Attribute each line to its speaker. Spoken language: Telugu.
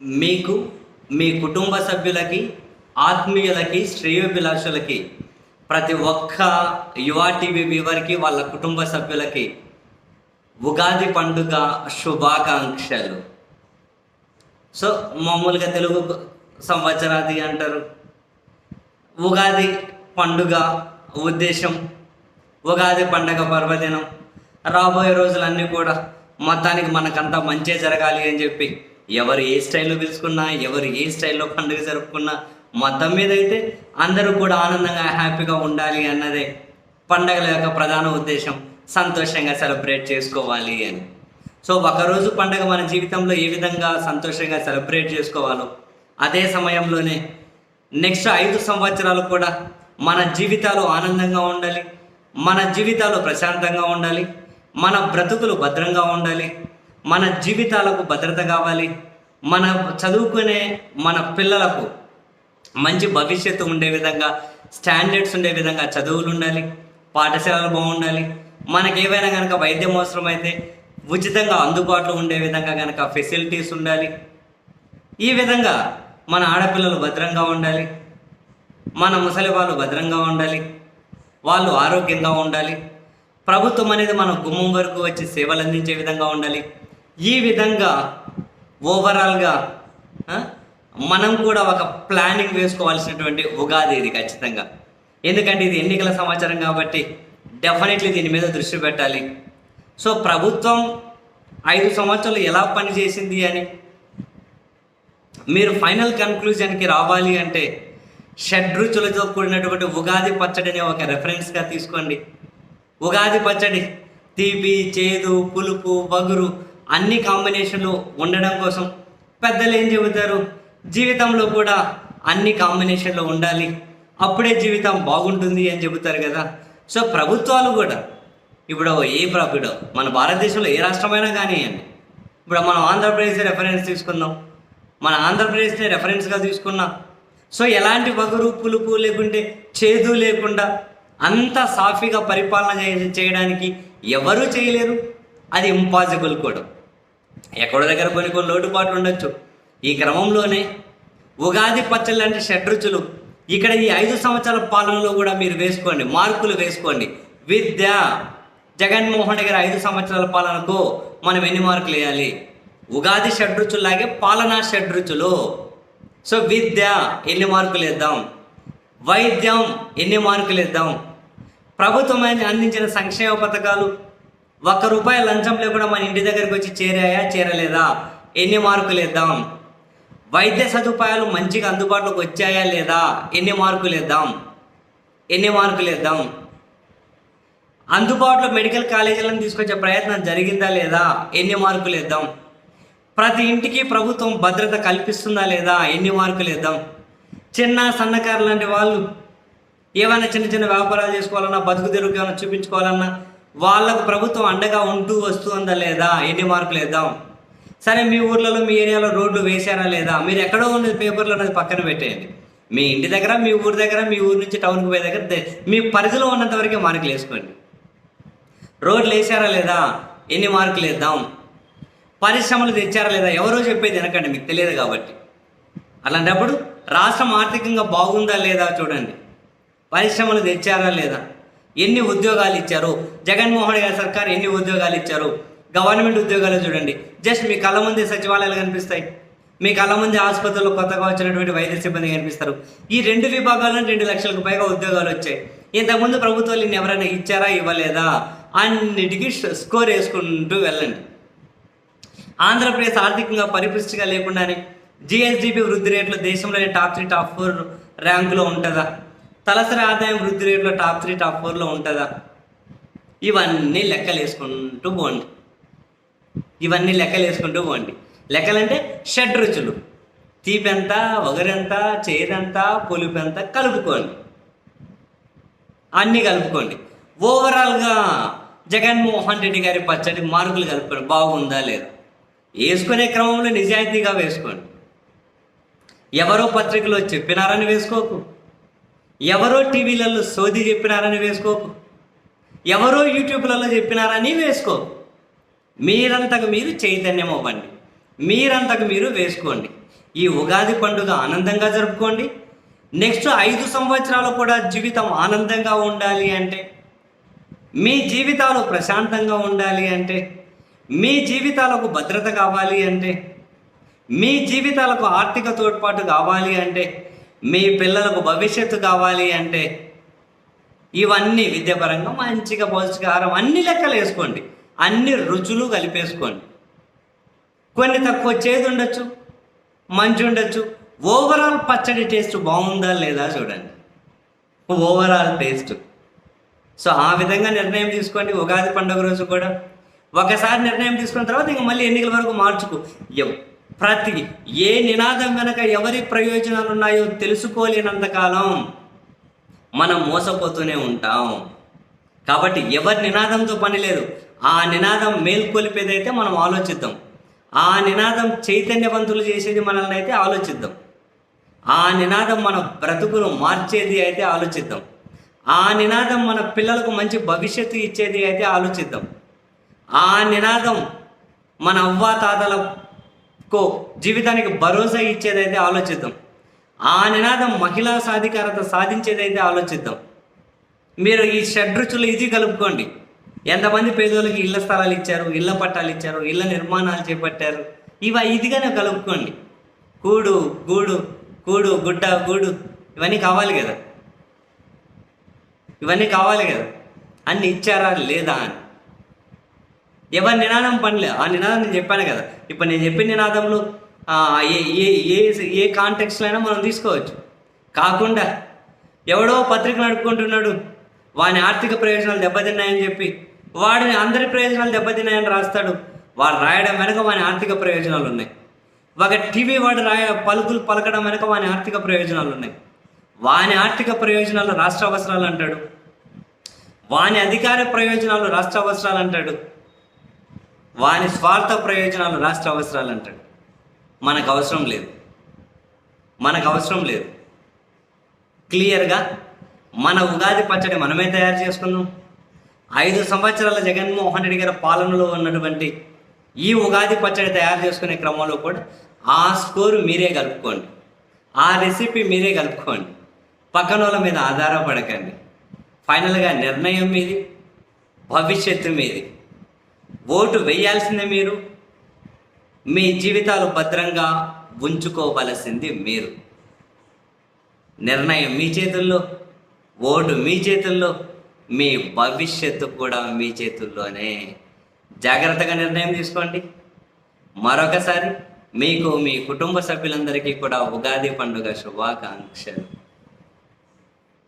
Speaker 1: మీకు మీ కుటుంబ సభ్యులకి ఆత్మీయులకి శ్రేయోభిలాషులకి ప్రతి ఒక్క యువ టీవీ వ్యూవర్కి వాళ్ళ కుటుంబ సభ్యులకి ఉగాది పండుగ శుభాకాంక్షలు. సో మామూలుగా తెలుగు సంవత్సరాది అంటారు. ఉగాది పండుగ ఉద్దేశం ఉగాది పండుగ పర్వదినం రాబోయే రోజులన్నీ కూడా మొత్తానికి మనకంతా మంచి జరగాలి అని చెప్పి ఎవరు ఏ స్టైల్లో పిలుచుకున్నా ఎవరు ఏ స్టైల్లో పండుగ జరుపుకున్నా మొత్తం మీద అయితే అందరూ కూడా ఆనందంగా హ్యాపీగా ఉండాలి అన్నదే పండగల యొక్క ప్రధాన ఉద్దేశం. సంతోషంగా సెలబ్రేట్ చేసుకోవాలి అని. సో ఒకరోజు పండగ మన జీవితంలో ఏ విధంగా సంతోషంగా సెలబ్రేట్ చేసుకోవాలో అదే సమయంలోనే నెక్స్ట్ ఐదు సంవత్సరాలు కూడా మన జీవితాలు ఆనందంగా ఉండాలి మన జీవితాలు ప్రశాంతంగా ఉండాలి మన బ్రతుకులు భద్రంగా ఉండాలి మన జీవితాలకు భద్రత కావాలి మన చదువుకునే మన పిల్లలకు మంచి భవిష్యత్తు ఉండే విధంగా స్టాండర్డ్స్ ఉండే విధంగా చదువులు ఉండాలి పాఠశాలలు బాగుండాలి మనకి ఏవైనా కనుక వైద్యం అవసరమైతే ఉచితంగా అందుబాటులో ఉండే విధంగా కనుక ఫెసిలిటీస్ ఉండాలి. ఈ విధంగా మన ఆడపిల్లలు భద్రంగా ఉండాలి మన ముసలి వాళ్ళు భద్రంగా ఉండాలి వాళ్ళు ఆరోగ్యంగా ఉండాలి ప్రభుత్వం అనేది మన గుమ్మం వరకు వచ్చి సేవలు అందించే విధంగా ఉండాలి. ఈ విధంగా ఓవరాల్గా మనం కూడా ఒక ప్లానింగ్ వేసుకోవాల్సినటువంటి ఉగాది ఇది ఖచ్చితంగా. ఎందుకంటే ఇది ఎన్నికల సమాచారం కాబట్టి డెఫినెట్లీ దీని మీద దృష్టి పెట్టాలి. సో ప్రభుత్వం ఐదు సంవత్సరాలు ఎలా పనిచేసింది అని మీరు ఫైనల్ కన్క్లూజన్కి రావాలి అంటే షడ్రుచులతో కూడినటువంటి ఉగాది పచ్చడిని ఒక రెఫరెన్స్గా తీసుకోండి. ఉగాది పచ్చడి తీపి చేదు పులుపు వగురు అన్ని కాంబినేషన్లు ఉండడం కోసం పెద్దలు ఏం చెబుతారు? జీవితంలో కూడా అన్ని కాంబినేషన్లు ఉండాలి. అప్పుడే జీవితం బాగుంటుంది అని చెబుతారు కదా. సో ప్రభుత్వాలు కూడా ఇప్పుడు ఏ ప్ర- ఇప్పుడు మన భారతదేశంలో ఏ రాష్ట్రమైనా కానివ్వండి. ఇప్పుడు మనం ఆంధ్రప్రదేశ్ రెఫరెన్స్ తీసుకుందాం. మన ఆంధ్రప్రదేశ్ని రెఫరెన్స్గా తీసుకున్నాం. సో ఎలాంటి వగరు పులుపు లేకుంటే చేదు లేకుండా అంత సాఫీగా పరిపాలన చేయడానికి ఎవరూ చేయలేరు. అది ఇంపాసిబుల్ కూడా. ఎక్కడో దగ్గర కొన్ని కొన్ని లోటుపాట్లు ఉండొచ్చు. ఈ క్రమంలోనే ఉగాది పచ్చళ్ళు అంటే షడ్రుచులు ఇక్కడ ఈ ఐదు సంవత్సరాల పాలనలో కూడా మీరు వేసుకోండి మార్కులు వేసుకోండి. విద్య జగన్మోహన్ గారి ఐదు సంవత్సరాల పాలనకు మనం ఎన్ని మార్కులు వేయాలి? ఉగాది షడ్రుచులాగే పాలనా షడ్రుచులు సో విద్య ఎన్ని మార్కులు ఇద్దాం వైద్యం ఎన్ని మార్కులు ఇద్దాం ప్రభుత్వం అందించిన సంక్షేమ పథకాలు ఒక్క రూపాయి లంచం లేకుండా మన ఇంటి దగ్గరికి వచ్చి చేరాయా చేరలేదా? ఎన్ని మార్కులు ఇద్దాం వైద్య సదుపాయాలు మంచిగా అందుబాటులోకి వచ్చాయా లేదా? ఎన్ని మార్కులు ఇద్దాం ఎన్ని మార్కులు ఇద్దాం అందుబాటులో మెడికల్ కాలేజీలను తీసుకొచ్చే ప్రయత్నం జరిగిందా లేదా? ఎన్ని మార్కులు ఇద్దాం ప్రతి ఇంటికి ప్రభుత్వం భద్రత కల్పిస్తుందా లేదా? ఎన్ని మార్కులు ఇద్దాం చిన్న సన్నకారు లాంటి వాళ్ళు ఏమైనా చిన్న చిన్న వ్యాపారాలు చేసుకోవాలన్నా బతుకు తెరుగు ఏమైనా చూపించుకోవాలన్నా వాళ్ళకు ప్రభుత్వం అండగా ఉంటూ వస్తుందా లేదా? ఎన్ని మార్కులు వేద్దాం? సరే మీ ఊర్లలో మీ ఏరియాలో రోడ్లు వేశారా లేదా? మీరు ఎక్కడో ఉన్నది పేపర్లో ఉన్నది పక్కన పెట్టేయండి. మీ ఇంటి దగ్గర మీ ఊరి దగ్గర మీ ఊరి నుంచి టౌన్కి పోయే దగ్గర మీ పరిధిలో ఉన్నంత వరకే మార్కులు వేసుకోండి. రోడ్లు వేసారా లేదా? ఎన్ని మార్కులు వేద్దాం? పరిశ్రమలు తెచ్చారా లేదా? ఎవరో చెప్పేది వెనకండి మీకు తెలియదు కాబట్టి. అలాంటప్పుడు రాష్ట్రం ఆర్థికంగా బాగుందా లేదా చూడండి. పరిశ్రమలు తెచ్చారా లేదా? ఎన్ని ఉద్యోగాలు ఇచ్చారు? జగన్మోహన్ గారి సర్కార్ ఎన్ని ఉద్యోగాలు ఇచ్చారు? గవర్నమెంట్ ఉద్యోగాలు చూడండి. జస్ట్ మీ కళ్ళ ముందే సచివాలయాలు కనిపిస్తాయి. మీ కళ్ళ ముందే ఆసుపత్రుల్లో కొత్తగా వచ్చినటువంటి వైద్య సిబ్బంది కనిపిస్తారు. ఈ రెండు విభాగాలను రెండు లక్షలకు పైగా ఉద్యోగాలు వచ్చాయి. ఇంతకుముందు ప్రభుత్వాలు ఇన్ని ఎవరైనా ఇచ్చారా ఇవ్వలేదా? అన్నిటికీ స్కోర్ వేసుకుంటూ వెళ్ళండి. ఆంధ్రప్రదేశ్ ఆర్థికంగా పరిపుష్టిగా లేకుండానే జిఎస్డిపి వృద్ధి రేట్లు దేశంలోనే టాప్ త్రీ టాప్ ఫోర్ ర్యాంకులో ఉంటుందా? తలసరి ఆదాయం వృద్ధి రేట్లో టాప్ త్రీ టాప్ ఫోర్లో ఉంటుందా? ఇవన్నీ లెక్కలు వేసుకుంటూ పోండి. ఇవన్నీ లెక్కలు వేసుకుంటూ పోండి. లెక్కలంటే షడ్ రుచులు. తీపెంత ఒగరెంత చేదంత పులుపెంత కలుపుకోండి. అన్నీ కలుపుకోండి. ఓవరాల్గా జగన్మోహన్ రెడ్డి గారి పచ్చడి మార్కులు కలుపుకోండి. బాగుందా లేదా? వేసుకునే క్రమంలో నిజాయితీగా వేసుకోండి. ఎవరో పత్రికలో చెప్పినారని వేసుకోకు. ఎవరో టీవీలలో సోది చెప్పినారని వేసుకోకు. ఎవరో యూట్యూబ్లలో చెప్పినారని వేసుకో మీరంతకు మీరు చైతన్యం అవ్వండి. మీరంతకు మీరు వేసుకోండి. ఈ ఉగాది పండుగ ఆనందంగా జరుపుకోండి. నెక్స్ట్ ఐదు సంవత్సరాలు కూడా జీవితం ఆనందంగా ఉండాలి అంటే మీ జీవితాలు ప్రశాంతంగా ఉండాలి అంటే మీ జీవితాలకు భద్రత కావాలి అంటే మీ జీవితాలకు ఆర్థిక తోడ్పాటు కావాలి అంటే మీ పిల్లలకు భవిష్యత్తు కావాలి అంటే ఇవన్నీ విద్యాపరంగా మంచిగా పౌష్టికాహారం అన్ని లెక్కలు వేసుకోండి. అన్ని రుచులు కలిపేసుకోండి. కొన్ని తక్కువ చేదు ఉండొచ్చు మంచి ఉండొచ్చు. ఓవరాల్ పచ్చడి టేస్ట్ బాగుందా లేదా చూడండి. ఓవరాల్ టేస్ట్ సో ఆ విధంగా నిర్ణయం తీసుకోండి. ఉగాది పండుగ రోజు కూడా. ఒకసారి నిర్ణయం తీసుకున్న తర్వాత ఇంక మళ్ళీ ఎన్నికల వరకు మార్చుకో. ప్రతి ఏ నినాదం వెనక ఎవరి ప్రయోజనాలు ఉన్నాయో తెలుసుకోలేనంతకాలం మనం మోసపోతూనే ఉంటాం. కాబట్టి ఎవరి నినాదంతో పని లేదు. ఆ నినాదం మేల్కొలిపేదైతే మనం ఆలోచిద్దాం. ఆ నినాదం చైతన్యవంతులు చేసేది మనల్ని అయితే ఆలోచిద్దాం. ఆ నినాదం మన బ్రతుకును మార్చేది అయితే ఆలోచిద్దాం. ఆ నినాదం మన పిల్లలకు మంచి భవిష్యత్తు ఇచ్చేది అయితే ఆలోచిద్దాం. ఆ నినాదం మన అవ్వా కో జీవితానికి భరోసా ఇచ్చేదైతే ఆలోచిద్దాం. ఆ నినాదం మహిళా సాధికారత సాధించేదైతే ఆలోచిద్దాం. మీరు ఈ షడ్రుచులు ఇది కలుపుకోండి. ఎంతమంది పేదోళ్ళకి ఇళ్ళ స్థలాలు ఇచ్చారు ఇళ్ళ పట్టాలు ఇచ్చారు ఇళ్ళ నిర్మాణాలు చేపట్టారు ఇవ ఇదిగానే కలుపుకోండి. కూడు గూడు కూడు గుడ్డ గూడు ఇవన్నీ కావాలి కదా. ఇవన్నీ కావాలి కదా. అన్ని ఇచ్చారా లేదా అని. ఎవరి నినాదం పనిలే. ఆ నినాదం నేను చెప్పాను కదా. ఇప్పుడు నేను చెప్పిన నినాదంలో ఏ ఏ ఏ ఏ కాంటెక్స్లో అయినా మనం తీసుకోవచ్చు. కాకుండా ఎవడో పత్రిక నడుపుకుంటున్నాడు వాని ఆర్థిక ప్రయోజనాలు దెబ్బతిన్నాయని చెప్పి వాడిని అందరి ప్రయోజనాలు దెబ్బతిన్నాయని రాస్తాడు వాడు రాయడం వెనక వాని ఆర్థిక ప్రయోజనాలు ఉన్నాయి. ఒక టీవీ వాడు రాయ పలుకులు పలకడం వెనక వాని ఆర్థిక ప్రయోజనాలు ఉన్నాయి. వాని ఆర్థిక ప్రయోజనాలు రాష్ట్ర అవసరాలు అంటాడు. వాని అధికార ప్రయోజనాలు రాష్ట్ర అవసరాలు అంటాడు. వాని స్వార్థ ప్రయోజనాలు రాష్ట్ర అవసరాలు అంటాడు మనకు అవసరం లేదు. మనకు అవసరం లేదు. క్లియర్గా మన ఉగాది పచ్చడి మనమే తయారు చేసుకుందాం. ఐదు సంవత్సరాల జగన్మోహన్ రెడ్డి గారి పాలనలో ఉన్నటువంటి ఈ ఉగాది పచ్చడి తయారు చేసుకునే క్రమంలో కూడా ఆ స్కోరు మీరే కలుపుకోండి. ఆ రెసిపీ మీరే కలుపుకోండి. పక్కన వాళ్ళ మీద ఆధారపడకండి. ఫైనల్గా నిర్ణయం మీది భవిష్యత్తు మీది. ఓటు వేయాల్సిందే మీరు. మీ జీవితాలు భద్రంగా ఉంచుకోవలసింది మీరు. నిర్ణయం మీ చేతుల్లో ఓటు మీ చేతుల్లో మీ భవిష్యత్తు కూడా మీ చేతుల్లోనే. జాగ్రత్తగా నిర్ణయం తీసుకోండి. మరొకసారి మీకు మీ కుటుంబ సభ్యులందరికీ కూడా ఉగాది పండుగ శుభాకాంక్షలు.